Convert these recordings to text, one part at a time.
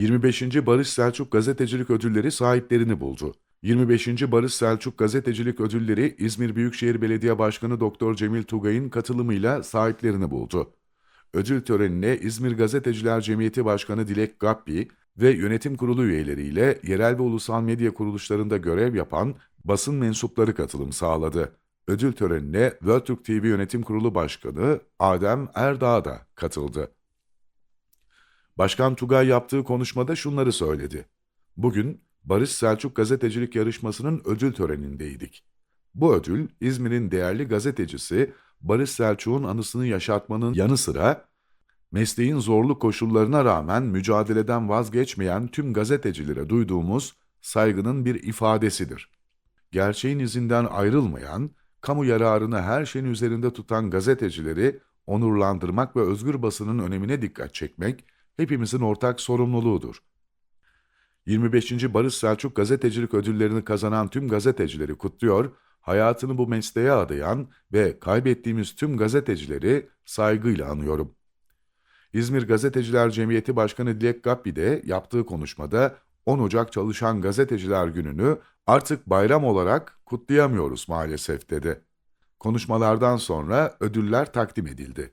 25. Barış Selçuk Gazetecilik Ödülleri sahiplerini buldu. 25. Barış Selçuk Gazetecilik Ödülleri İzmir Büyükşehir Belediye Başkanı Doktor Cemil Tugay'ın katılımıyla sahiplerini buldu. Ödül törenine İzmir Gazeteciler Cemiyeti Başkanı Dilek Gappi ve yönetim kurulu üyeleriyle yerel ve ulusal medya kuruluşlarında görev yapan basın mensupları katılım sağladı. Ödül törenine Worldtürk TV Yönetim Kurulu Başkanı Adem Erdağ da katıldı. Başkan Tugay yaptığı konuşmada şunları söyledi. Bugün Barış Selçuk Gazetecilik Yarışması'nın ödül törenindeydik. Bu ödül İzmir'in değerli gazetecisi Barış Selçuk'un anısını yaşatmanın yanı sıra mesleğin zorlu koşullarına rağmen mücadeleden vazgeçmeyen tüm gazetecilere duyduğumuz saygının bir ifadesidir. Gerçeğin izinden ayrılmayan, kamu yararını her şeyin üzerinde tutan gazetecileri onurlandırmak ve özgür basının önemine dikkat çekmek hepimizin ortak sorumluluğudur. 25. Barış Selçuk Gazetecilik Ödüllerini kazanan tüm gazetecileri kutluyor, hayatını bu mesleğe adayan ve kaybettiğimiz tüm gazetecileri saygıyla anıyorum. İzmir Gazeteciler Cemiyeti Başkanı Dilek Gappi de yaptığı konuşmada 10 Ocak Çalışan Gazeteciler Günü'nü artık bayram olarak kutlayamıyoruz maalesef dedi. Konuşmalardan sonra ödüller takdim edildi.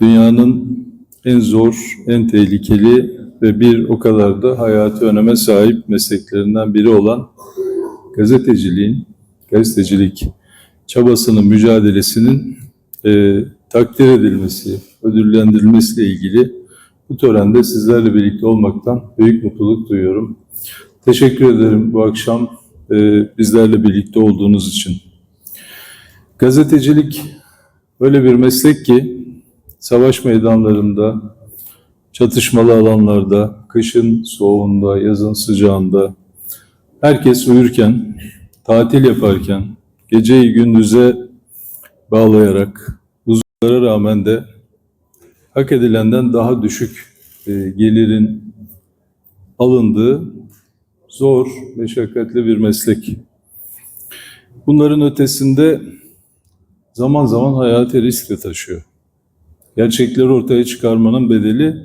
Dünyanın en zor, en tehlikeli ve bir o kadar da hayati öneme sahip mesleklerinden biri olan gazeteciliğin, gazetecilik çabasının, mücadelesinin e, takdir edilmesi, ödüllendirilmesiyle ilgili bu törende sizlerle birlikte olmaktan büyük mutluluk duyuyorum. Teşekkür ederim bu akşam e, bizlerle birlikte olduğunuz için. Gazetecilik öyle bir meslek ki savaş meydanlarında, çatışmalı alanlarda, kışın soğuğunda, yazın sıcağında, herkes uyurken, tatil yaparken, geceyi gündüze bağlayarak, uzunlara rağmen de hak edilenden daha düşük e, gelirin alındığı zor, meşakkatli bir meslek. Bunların ötesinde zaman zaman hayati risk taşıyor gerçekleri ortaya çıkarmanın bedeli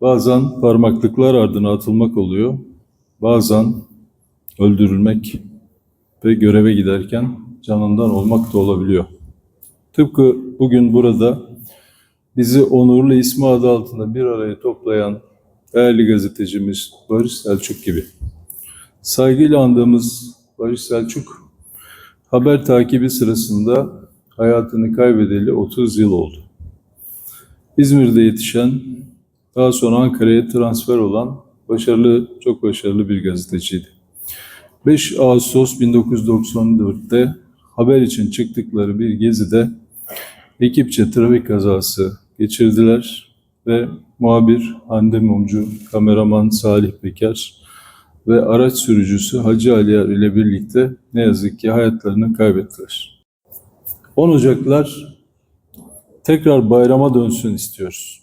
bazen parmaklıklar ardına atılmak oluyor. Bazen öldürülmek ve göreve giderken canından olmak da olabiliyor. Tıpkı bugün burada bizi onurlu ismi adı altında bir araya toplayan değerli gazetecimiz Barış Selçuk gibi. Saygıyla andığımız Barış Selçuk haber takibi sırasında hayatını kaybedeli 30 yıl oldu. İzmir'de yetişen, daha sonra Ankara'ya transfer olan başarılı, çok başarılı bir gazeteciydi. 5 Ağustos 1994'te haber için çıktıkları bir gezide ekipçe trafik kazası geçirdiler ve muhabir Hande Mumcu, kameraman Salih Peker ve araç sürücüsü Hacı Aliyar ile birlikte ne yazık ki hayatlarını kaybettiler. 10 Ocaklar tekrar bayrama dönsün istiyoruz.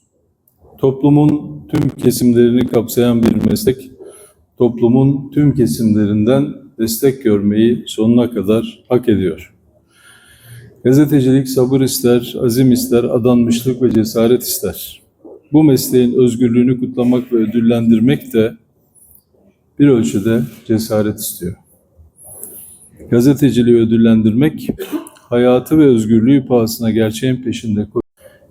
Toplumun tüm kesimlerini kapsayan bir meslek, toplumun tüm kesimlerinden destek görmeyi sonuna kadar hak ediyor. Gazetecilik sabır ister, azim ister, adanmışlık ve cesaret ister. Bu mesleğin özgürlüğünü kutlamak ve ödüllendirmek de bir ölçüde cesaret istiyor. Gazeteciliği ödüllendirmek hayatı ve özgürlüğü pahasına gerçeğin peşinde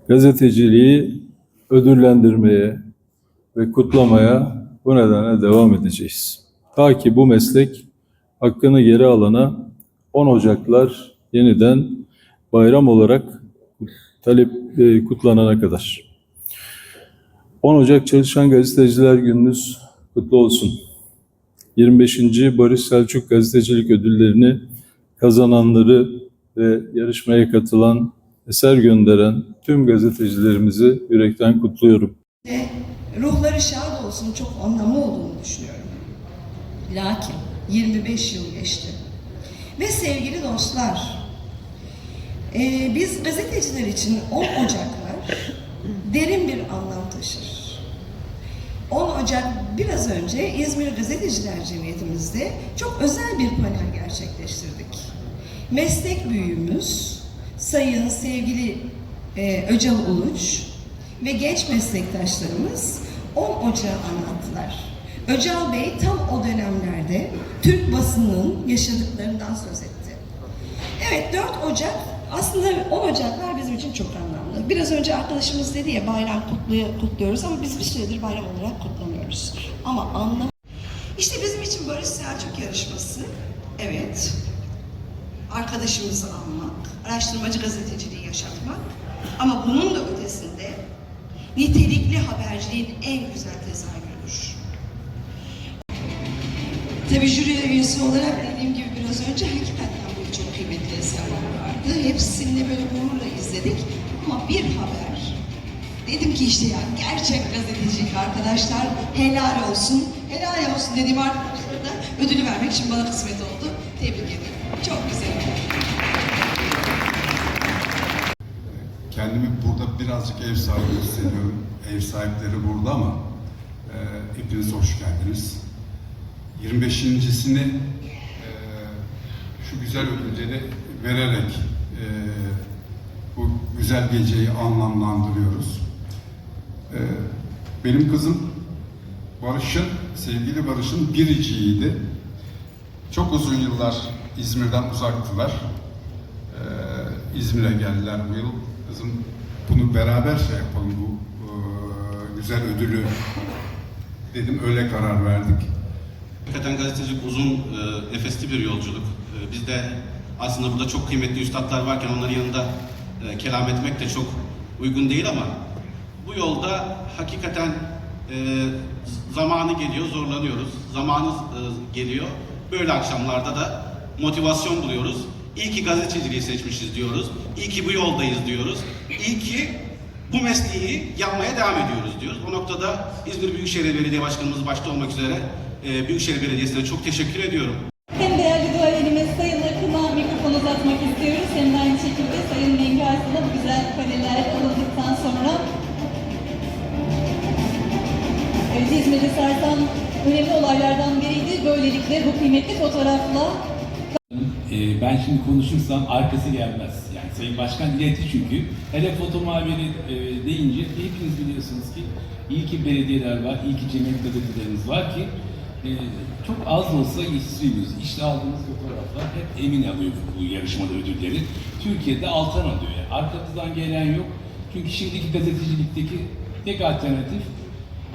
gazeteciliği ödüllendirmeye ve kutlamaya bu nedenle devam edeceğiz. Ta ki bu meslek hakkını geri alana 10 Ocaklar yeniden bayram olarak talep e, kutlanana kadar. 10 Ocak Çalışan Gazeteciler Gününüz kutlu olsun. 25. Barış Selçuk Gazetecilik Ödüllerini kazananları ve yarışmaya katılan, eser gönderen tüm gazetecilerimizi yürekten kutluyorum. ve ruhları şad olsun çok anlamlı olduğunu düşünüyorum. Lakin 25 yıl geçti. Ve sevgili dostlar, eee, biz gazeteciler için 10 Ocaklar derin bir anlam taşır. 10 Ocak biraz önce İzmir Gazeteciler Cemiyetimizde çok özel bir panel gerçekleştirdik. Meslek büyüğümüz Sayın sevgili e, Öcal Uluç ve genç meslektaşlarımız 10 Ocağı anlattılar. Öcal Bey tam o dönemlerde Türk basının yaşadıklarından söz etti. Evet 4 Ocak aslında o Ocaklar bizim için çok anlamlı. Biraz önce arkadaşımız dedi ya bayram kutluyor, kutluyoruz ama biz bir süredir bayram olarak kutlamıyoruz. Ama anlam İşte bizim için Barış Selçuk yarışması evet arkadaşımızı almak, araştırmacı gazeteciliği yaşatmak ama bunun da ötesinde nitelikli haberciliğin en güzel tezahürüdür. Tabii jüri üyesi olarak dediğim gibi biraz önce hakikaten böyle çok kıymetli eserler vardı. Hepsini böyle gururla izledik ama bir haber. Dedim ki işte ya gerçek gazetecilik arkadaşlar helal olsun. Helal olsun dediğim arkadaşlara da ödülü vermek için bana kısmet oldu. Tebrik ederim. Çok güzel. Kendimi burada birazcık ev sahibi hissediyorum. Ev sahipleri burada ama e, hepiniz hoş geldiniz. 25.sini e, şu güzel ödülleri vererek e, bu güzel geceyi anlamlandırıyoruz. E, benim kızım Barış'ın, sevgili Barış'ın biriciğiydi. Çok uzun yıllar İzmir'den uzaktılar. Ee, İzmir'e geldiler bu yıl. Kızım bunu beraber şey yapalım bu e, güzel ödülü dedim öyle karar verdik. Hakikaten gazetecilik uzun, e, nefesli bir yolculuk. E, biz de aslında burada çok kıymetli üstadlar varken onların yanında e, kelam etmek de çok uygun değil ama bu yolda hakikaten e, zamanı geliyor, zorlanıyoruz. Zamanı e, geliyor. Böyle akşamlarda da motivasyon buluyoruz. İyi ki gazeteciliği seçmişiz diyoruz. İyi ki bu yoldayız diyoruz. İyi ki bu mesleği yapmaya devam ediyoruz diyoruz. O noktada İzmir Büyükşehir Belediye Başkanımız başta olmak üzere e, Büyükşehir Belediyesi'ne çok teşekkür ediyorum. Hem değerli duayenimiz Sayın Akın'a mikrofon uzatmak istiyoruz. Hem de aynı şekilde Sayın Mengü Arslan'a bu güzel paneller alındıktan sonra Evet, İzmir'i sarsan önemli olaylardan biriydi. Böylelikle bu kıymetli fotoğrafla Ee, ben şimdi konuşursam arkası gelmez. Yani Sayın Başkan iletti çünkü. Hele foto muhabiri e, deyince hepiniz biliyorsunuz ki iyi ki belediyeler var, iyi ki cemiyet gazetelerimiz var ki e, çok az olsa yetiştiriyoruz. İşte aldığımız fotoğraflar hep emin alıyor bu yarışmada ödülleri. Türkiye'de altan alıyor. Yani arkamızdan gelen yok. Çünkü şimdiki gazetecilikteki tek alternatif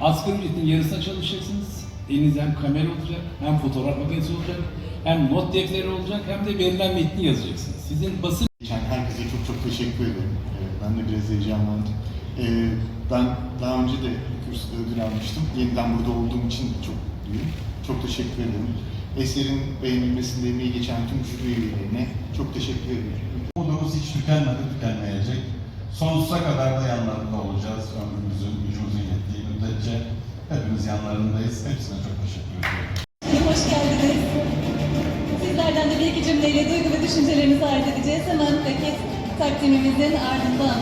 asgari ücretin yarısına çalışacaksınız. Elinizde hem kamera olacak, hem fotoğraf makinesi olacak, hem not defteri olacak, hem de verilen metni yazacaksınız. Sizin basın herkese çok çok teşekkür ederim. Ee, Ben de biraz heyecanlandım. Ee, Ben daha önce de kürsüde ödül almıştım. Yeniden burada olduğum için çok mutluyum. Çok teşekkür ederim. Eserin beğenilmesinde emeği geçen tüm jüri üyelerine çok teşekkür ederim. Umudumuz hiç tükenmedi, tükenmeyecek. Sonsuza kadar da yanlarında olacağız. Ömrümüzün, gücümüzün yettiği müddetçe hepimiz yanlarındayız. Hepsine çok teşekkür ediyorum. Bir cümleyle duygu ve düşüncelerinizi arz edeceğiz. Hemen paket takdimimizin ardından.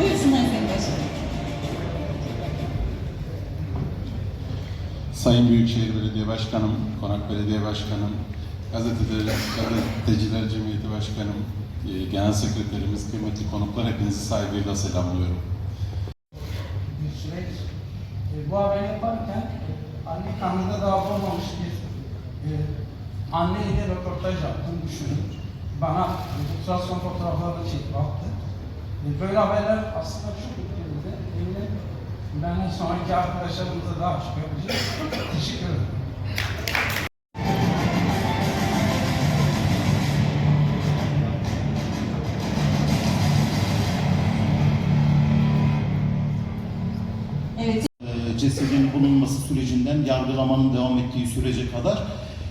Buyursunlar Sayın Başkanım. Sayın Büyükşehir Belediye Başkanım, Konak Belediye Başkanım, Gazeteciler, Gazeteciler Cemiyeti Başkanım, e, Genel Sekreterimiz, kıymetli konuklar hepinizi saygıyla selamlıyorum. bir süreç. E, bu haber yaparken e, anne karnında daha doğmamış bir e, anne ile röportaj yaptığını düşünün. Bana e, ultrason fotoğraflarını çekip attı. E, böyle haberler aslında çok Eminim benden sonraki arkadaşlarımıza daha çok yapacağız. Teşekkür ederim. Yargılamanın devam ettiği sürece kadar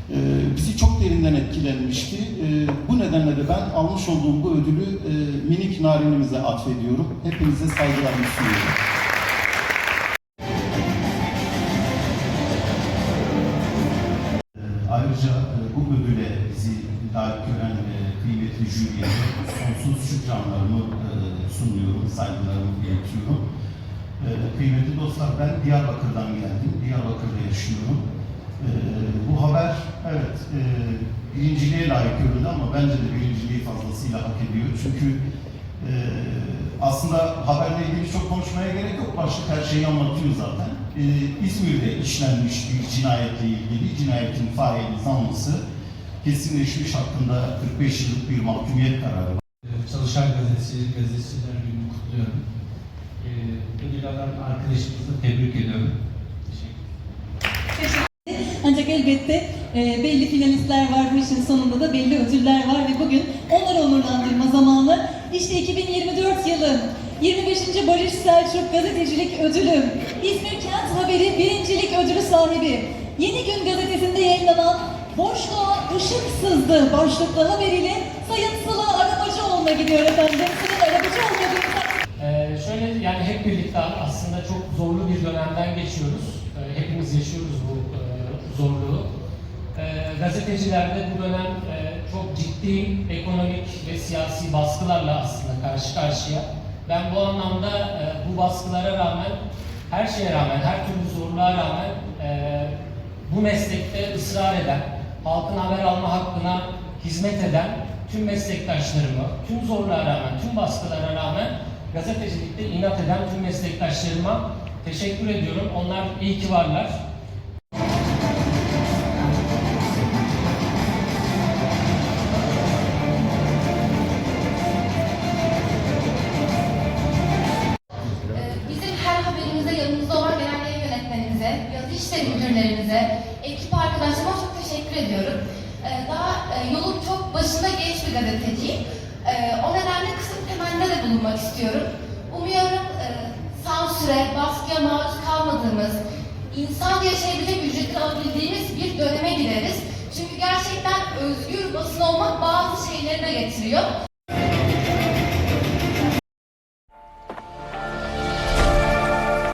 e, bizi çok derinden etkilenmişti. E, Bu nedenle de ben almış olduğum bu ödülü e, minik narinimize atfediyorum. Hepinize saygılarımı sunuyorum. Ee, Ayrıca e, bu ödüle bizi layık gören e, kıymetli jüriye sonsuz şükranlarımı e, sunuyorum, saygılarımı iletiyorum. E, dostlar, ben Diyarbakır'dan geldim, Diyarbakır'da yaşıyorum. Ee, bu haber evet e, birinciliğe layık görüldü ama bence de birinciliği fazlasıyla hak ediyor. Çünkü e, aslında haberle ilgili çok konuşmaya gerek yok. Başlık her şeyi anlatıyor zaten. Ee, İzmir'de işlenmiş bir cinayetle ilgili cinayetin faili zanlısı kesinleşmiş hakkında 45 yıllık bir mahkumiyet kararı var. Çalışan Gazetesi, Gazeteciler Günü'nü kutluyorum. Ee, ödül alan arkadaşımızı tebrik ediyorum. Ancak elbette e, belli finalistler var bu işin sonunda da belli ödüller var ve bugün onları onurlandırma zamanı. İşte 2024 yılı 25. Barış Selçuk Gazetecilik Ödülü, İzmir Kent Haberi birincilik ödülü sahibi, Yeni Gün gazetesinde yayınlanan Boşluğa Işık Sızdı başlıklı haberiyle Sayın Sıla Arabacıoğlu'na gidiyor efendim. Sıla Arabacıoğlu ödülü Ee, şöyle yani hep birlikte aslında çok zorlu bir dönemden geçiyoruz. Ee, hepimiz yaşıyoruz bu e, zorluğu. Ee, gazetecilerde bu dönem e, çok ciddi ekonomik ve siyasi baskılarla aslında karşı karşıya. Ben bu anlamda e, bu baskılara rağmen, her şeye rağmen, her türlü zorluğa rağmen bu meslekte ısrar eden, halkın haber alma hakkına hizmet eden tüm meslektaşlarımı, tüm zorluğa rağmen, tüm baskılara rağmen gazetecilikte inat eden tüm meslektaşlarıma teşekkür ediyorum. Onlar iyi ki varlar. Ee, işleri müdürlerimize, ekip arkadaşlarıma çok teşekkür ediyorum. Ee, Daha e, yolun çok başında genç bir gazeteciyim. Ee, O nedenle kısa bir bulunmak istiyorum. Umuyorum e, sansüre, baskıya maruz kalmadığımız, insan yaşayabilecek ücretini alabildiğimiz bir döneme gireriz. Çünkü gerçekten özgür basın olmak bazı şeyleri getiriyor.